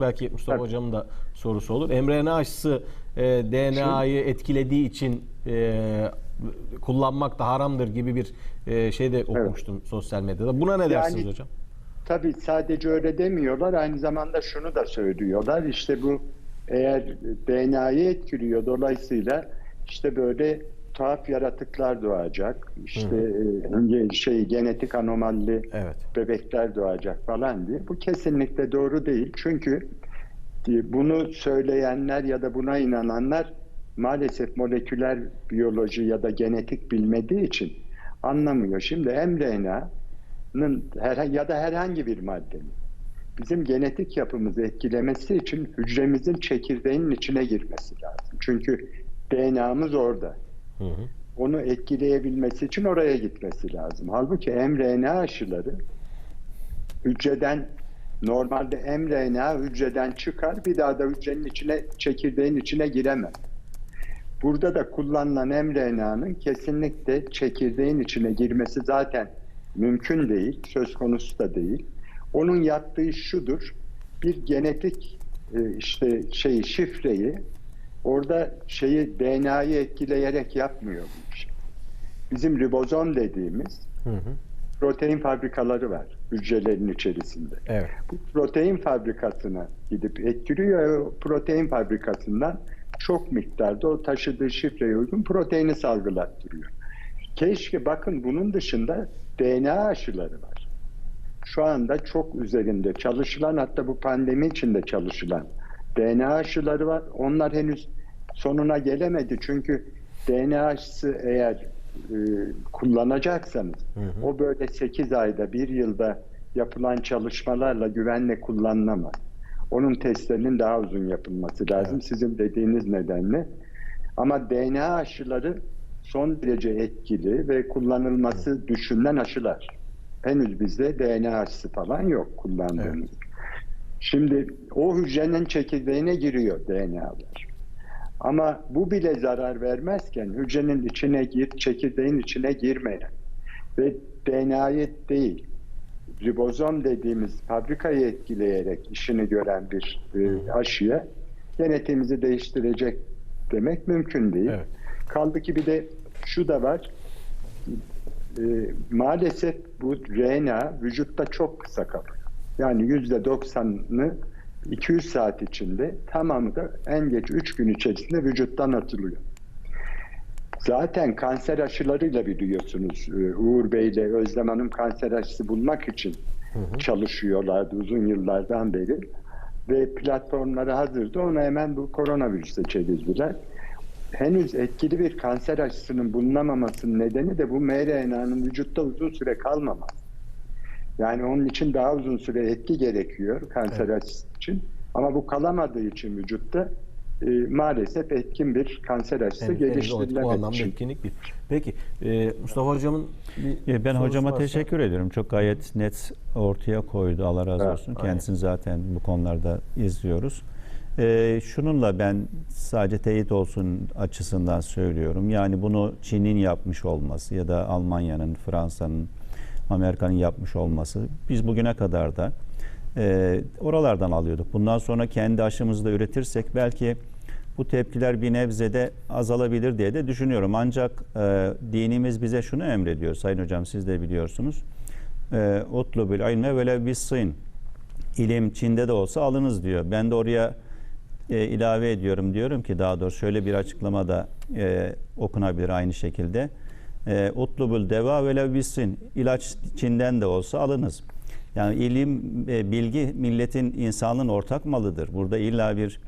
belki Mustafa Tabii. Hocam'ın da sorusu olur. mRNA aşısı e, DNA'yı etkilediği için e, kullanmak da haramdır gibi bir e, şey de okumuştum sosyal medyada. Buna ne dersiniz Yani- hocam? Tabii sadece öyle demiyorlar. Aynı zamanda şunu da söylüyorlar. İşte bu eğer DNA'yı etkiliyor. Dolayısıyla işte böyle tuhaf yaratıklar doğacak. İşte e, şey genetik anomalli Evet. bebekler doğacak falan diye. Bu kesinlikle doğru değil. Çünkü e, bunu söyleyenler ya da buna inananlar maalesef moleküler biyoloji ya da genetik bilmediği için anlamıyor. Şimdi mRNA'nın ya da herhangi bir maddenin bizim genetik yapımızı etkilemesi için hücremizin çekirdeğinin içine girmesi lazım. Çünkü DNA'mız orada. Hı. Onu etkileyebilmesi için oraya gitmesi lazım. Halbuki mRNA aşıları hücreden normalde mRNA hücreden çıkar bir daha da hücrenin içine çekirdeğin içine giremez. Burada da kullanılan mRNA'nın kesinlikle çekirdeğin içine girmesi zaten mümkün değil, söz konusu da değil. Onun yaptığı şudur, bir genetik e, işte şeyi şifreyi orada şeyi DNA'yı etkileyerek yapmıyor bu işi. Bizim ribozom dediğimiz Hı hı. protein fabrikaları var hücrelerin içerisinde. Evet. Bu protein fabrikasına gidip etkiliyor. Protein fabrikasından çok miktarda o taşıdığı şifreye uygun proteini salgılattırıyor. Keşke bakın bunun dışında DNA aşıları var. Şu anda çok üzerinde çalışılan hatta bu pandemi içinde çalışılan DNA aşıları var. Onlar henüz sonuna gelemedi çünkü DNA aşısı eğer e, kullanacaksanız Hı hı. o böyle 8 ayda, 1 yılda yapılan çalışmalarla güvenle kullanılamaz. Onun testlerinin daha uzun yapılması lazım Evet. sizin dediğiniz nedenle. Ama DNA aşıları son derece etkili ve kullanılması düşünülen aşılar. Henüz bizde DNA aşısı falan yok kullandığımız. Şimdi o hücrenin çekirdeğine giriyor DNA'lar. Ama bu bile zarar vermezken hücrenin içine gir, çekirdeğin içine girmeyen ve DNA'yı değil, ribozom dediğimiz fabrikayı etkileyerek işini gören bir e, aşıya genetiğimizi değiştirecek demek mümkün değil. Evet. Kaldı ki bir de şu da var. E, maalesef bu RNA vücutta çok kısa kalıyor. Yani yüzde doksanını 200 saat içinde tamamı da en geç 3 gün içerisinde vücuttan atılıyor. Zaten kanser aşılarıyla biliyorsunuz e, Uğur Bey ile Özlem Hanım kanser aşısı bulmak için çalışıyorlardı uzun yıllardan beri. Ve platformları hazırdı. Onu hemen bu koronavirüse çevirdiler. Henüz etkili bir kanser aşısının bulunamamasının nedeni de bu mRNA'nın vücutta uzun süre kalmaması. Yani onun için daha uzun süre etki gerekiyor kanser aşısı için. Ama bu kalamadığı için vücutta e, maalesef etkin bir kanser aşısı Evet, henüz o, o anlamda etkinlik bir. Peki e, Mustafa Hocam'ın bir Ben hocama varsa- teşekkür ediyorum. Çok gayet net ortaya koydu. Allah razı Evet, olsun. aynen. Kendisini zaten bu konularda izliyoruz. E, şununla ben sadece teyit olsun açısından söylüyorum. Yani bunu Çin'in yapmış olması ya da Almanya'nın, Fransa'nın, Amerika'nın yapmış olması. Biz bugüne kadar da e, oralardan alıyorduk. Bundan sonra kendi aşımızı da üretirsek belki bu tepkiler bir nebzede azalabilir diye de düşünüyorum. Ancak e, dinimiz bize şunu emrediyor. Sayın Hocam siz de biliyorsunuz. E, Utlubul ilme velev bissin. İlim Çin'de de olsa alınız diyor. Ben de oraya e, ilave ediyorum. Diyorum ki daha doğrusu şöyle bir açıklama da e, okunabilir aynı şekilde. E, Utlubul deva velev bissin. İlaç Çin'den de olsa alınız. Yani ilim, e, bilgi milletin, insanın ortak malıdır. Burada illa bir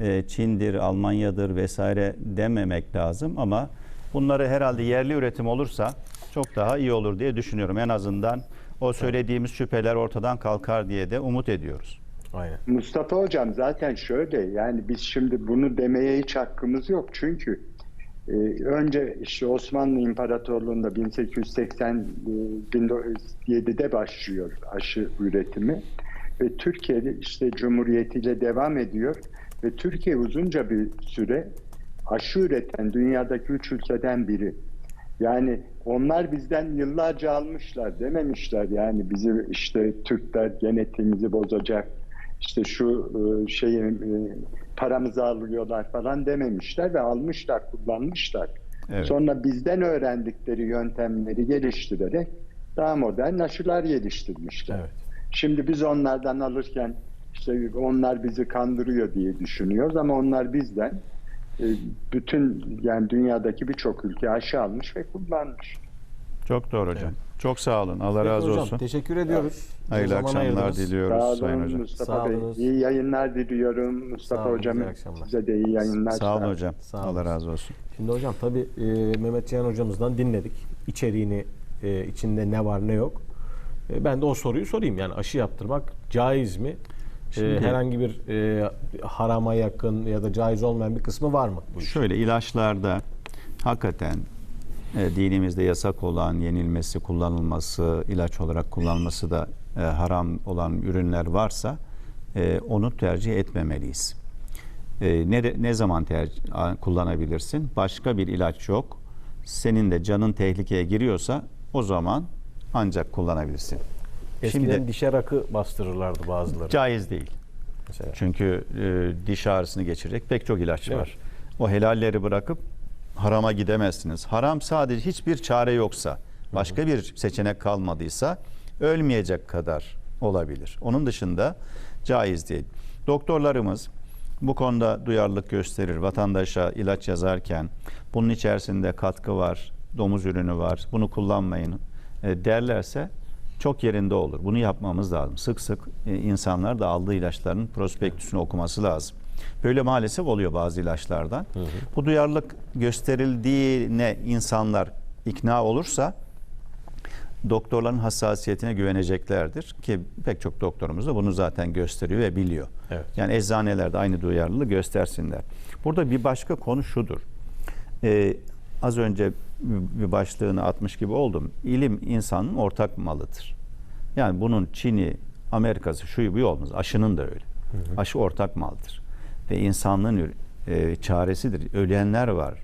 e, Çin'dir, Almanya'dır vesaire dememek lazım ama bunları herhalde yerli üretim olursa çok daha iyi olur diye düşünüyorum. En azından o söylediğimiz şüpheler ortadan kalkar diye de umut ediyoruz. Aynen. Mustafa Hocam zaten şöyle yani biz şimdi bunu demeye hiç hakkımız yok. Çünkü önce işte Osmanlı İmparatorluğu'nda 1887'de başlıyor aşı üretimi. Ve Türkiye işte Cumhuriyetiyle devam ediyor. Ve Türkiye uzunca bir süre aşı üreten dünyadaki üç ülkeden biri. Yani onlar bizden yıllarca almışlar dememişler. Yani bizi işte Türkler genetiğimizi bozacak işte şu e, şeyi e, paramızı alıyorlar falan dememişler ve almışlar, kullanmışlar. Evet. Sonra bizden öğrendikleri yöntemleri geliştirerek daha modern aşılar geliştirmişler. Evet. Şimdi biz onlardan alırken işte onlar bizi kandırıyor diye düşünüyoruz ama onlar bizden e, bütün yani dünyadaki birçok ülke aşı almış ve kullanmış. Çok doğru hocam. Çok sağ olun. Allah Peki razı hocam, olsun. Teşekkür ediyoruz. Hayırlı Zaman akşamlar ayırdınız. diliyoruz Sağ Sayın olun Hocam. Mustafa Sağ Bey. olunuz. İyi yayınlar diliyorum Mustafa Sağ olun, Hocam. iyi akşamlar. Size de iyi yayınlar. Sağ olun hocam. Sağ Allah olun. razı olsun. Şimdi hocam tabii e, Mehmet Cihan hocamızdan dinledik. İçeriğini, e, içinde ne var ne yok. E, ben de o soruyu sorayım. Yani aşı yaptırmak caiz mi? E, Şimdi- herhangi bir e, harama yakın ya da caiz olmayan bir kısmı var mı? Bu? Şöyle ilaçlarda hakikaten e, dinimizde yasak olan yenilmesi, kullanılması, ilaç olarak kullanılması da e, haram olan ürünler varsa e, onu tercih etmemeliyiz. E, ne, ne zaman tercih, kullanabilirsin? Başka bir ilaç yok. Senin de canın tehlikeye giriyorsa o zaman ancak kullanabilirsin. Eskiden Şimdi dişe rakı bastırırlardı bazıları. caiz değil. mesela. Çünkü e, diş ağrısını geçirecek pek çok ilaç Evet. var. O helalleri bırakıp harama gidemezsiniz. Haram sadece hiçbir çare yoksa, başka bir seçenek kalmadıysa ölmeyecek kadar olabilir. Onun dışında caiz değil. Doktorlarımız bu konuda duyarlılık gösterir. Vatandaşa ilaç yazarken bunun içerisinde katkı var, domuz ürünü var, bunu kullanmayın e, derlerse çok yerinde olur. Bunu yapmamız lazım. Sık sık e, insanlar da aldığı ilaçların prospektüsünü okuması lazım. Böyle maalesef oluyor bazı ilaçlardan. Bu duyarlılık gösterildiğine insanlar ikna olursa doktorların hassasiyetine güveneceklerdir ki pek çok doktorumuz da bunu zaten gösteriyor ve biliyor. Evet. Yani eczaneler de aynı duyarlılığı göstersinler. Burada bir başka konu şudur. Ee, az önce bir başlığını atmış gibi oldum. İlim insanın ortak malıdır. Yani bunun Çin'i, Amerika'sı, şuyu bu olmaz. Aşının da öyle. Aşı ortak maldır. Ve insanlığın e, çaresidir. Ölenler var.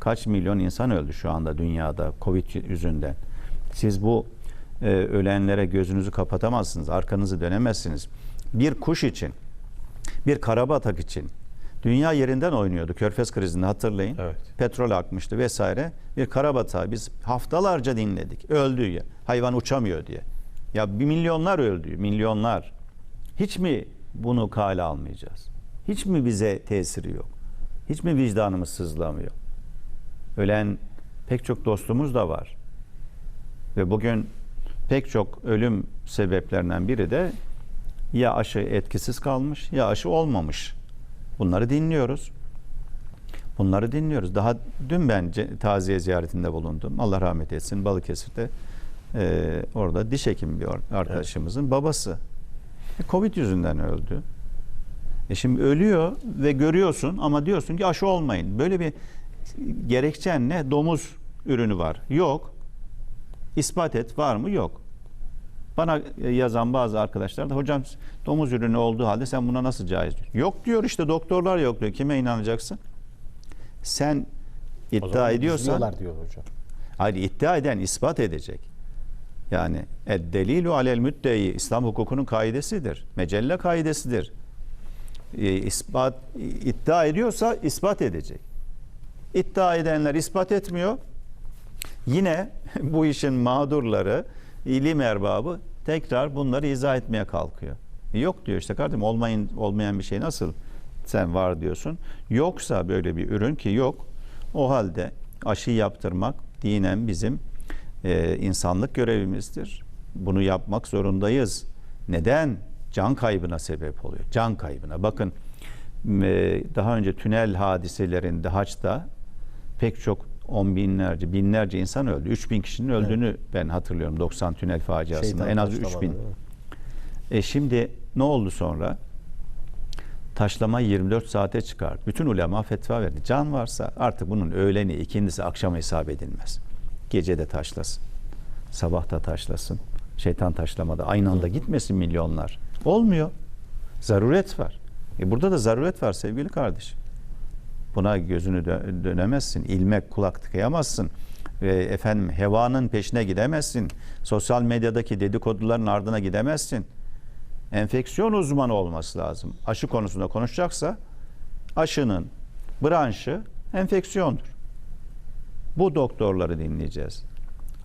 Kaç milyon insan öldü şu anda dünyada Covid yüzünden. Siz bu e, ölenlere gözünüzü kapatamazsınız. Arkanızı dönemezsiniz. Bir kuş için, bir karabatak için dünya yerinden oynuyordu. Körfez krizinde hatırlayın. Evet. Petrol akmıştı vesaire. Bir karabatağı biz haftalarca dinledik. Öldü ya. Hayvan uçamıyor diye. Ya bir milyonlar öldü. Milyonlar. Hiç mi bunu kale almayacağız? Hiç mi bize tesiri yok? Hiç mi vicdanımız sızlamıyor? Ölen pek çok dostumuz da var. Ve bugün pek çok ölüm sebeplerinden biri de ya aşı etkisiz kalmış ya aşı olmamış. Bunları dinliyoruz. Bunları dinliyoruz. Daha dün ben taziye ziyaretinde bulundum. Allah rahmet etsin Balıkesir'de. Ee, orada diş hekimi bir ar- arkadaşımızın babası. E, Covid yüzünden öldü. E şimdi ölüyor ve görüyorsun ama diyorsun ki aşı olmayın. Böyle bir gerekçen ne? Domuz ürünü var. Yok. İspat et var mı? Yok. Bana yazan bazı arkadaşlar da hocam domuz ürünü olduğu halde sen buna nasıl caiz diyor. Yok diyor işte doktorlar yok diyor. Kime inanacaksın? Sen iddia ediyorsan diyor hocam. hayır iddia eden ispat edecek. Yani delilu alel müddeyi İslam hukukunun kaidesidir. Mecelle kaidesidir. E, ispat iddia ediyorsa ispat edecek. İddia edenler ispat etmiyor. Yine bu işin mağdurları, ilim erbabı tekrar bunları izah etmeye kalkıyor. E, Yok diyor işte kardeşim olmayın olmayan bir şey nasıl sen var diyorsun. Yoksa böyle bir ürün ki yok. O halde aşı yaptırmak dinen bizim e, insanlık görevimizdir. Bunu yapmak zorundayız. Neden? Can kaybına sebep oluyor. Can kaybına. Bakın e, daha önce tünel hadiselerinde Haç'ta pek çok on binlerce, binlerce insan öldü. 3 bin kişinin öldüğünü ben hatırlıyorum 90 tünel faciasında. Şeytan en az 3 taşlamadı, bin. değil mi? E şimdi ne oldu sonra? Taşlama 24 saate çıkardı. Bütün ulema fetva verdi. Can varsa artık bunun öğleni, ikindisi, akşamı hesap edilmez. Gece de taşlasın. Sabah da taşlasın. Şeytan taşlamada aynı anda gitmesin milyonlar. Olmuyor. Zaruret var. E burada da zaruret var sevgili kardeş. Buna gözünü dö- dönemezsin. İlmek kulak tıkayamazsın. E, efendim hevanın peşine gidemezsin. Sosyal medyadaki dedikoduların ardına gidemezsin. enfeksiyon uzmanı olması lazım. Aşı konusunda konuşacaksa aşının branşı enfeksiyondur. Bu doktorları dinleyeceğiz.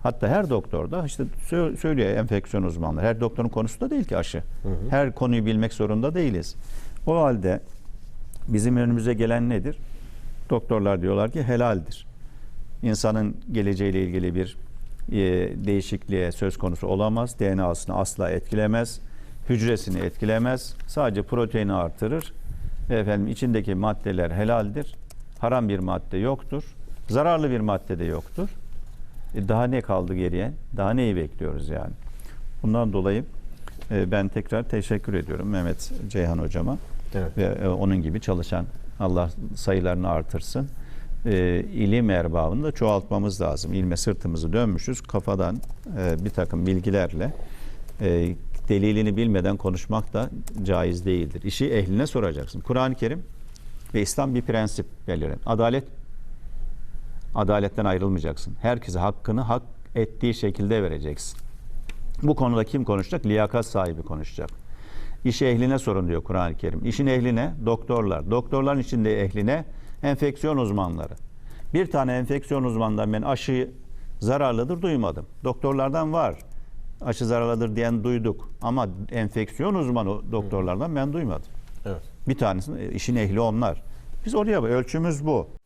Hatta her doktor da işte sö- söylüyor enfeksiyon uzmanları. Her doktorun konusu da değil ki aşı. Her konuyu bilmek zorunda değiliz. O halde bizim önümüze gelen nedir? Doktorlar diyorlar ki helaldir. İnsanın geleceğiyle ilgili bir e, değişikliğe söz konusu olamaz. DNA'sını asla etkilemez. Hücresini etkilemez. Sadece proteini artırır. Efendim içindeki maddeler helaldir. Haram bir madde yoktur. Zararlı bir madde de yoktur. E, daha ne kaldı geriye? Daha neyi bekliyoruz yani? Bundan dolayı e, ben tekrar teşekkür ediyorum Mehmet Ceyhan hocama Evet. ve e, onun gibi çalışan Allah sayılarını artırsın. E, ilim erbabını da çoğaltmamız lazım. İlme sırtımızı dönmüşüz. Kafadan e, bir takım bilgilerle e, delilini bilmeden konuşmak da caiz değildir. İşi ehline soracaksın. Kur'an-ı Kerim ve İslam bir prensip beliren. Adalet adaletten ayrılmayacaksın. Herkese hakkını hak ettiği şekilde vereceksin. Bu konuda kim konuşacak? Liyakat sahibi konuşacak. İşi ehline sorun diyor Kur'an-ı Kerim. İşin ehline doktorlar. Doktorların içinde ehline enfeksiyon uzmanları. Bir tane enfeksiyon uzmanından ben aşı zararlıdır duymadım. Doktorlardan var. Aşı zararlıdır diyen duyduk. Ama enfeksiyon uzmanı doktorlardan ben duymadım. Evet. Bir tanesinin işin ehli onlar. Biz oraya ölçümüz bu.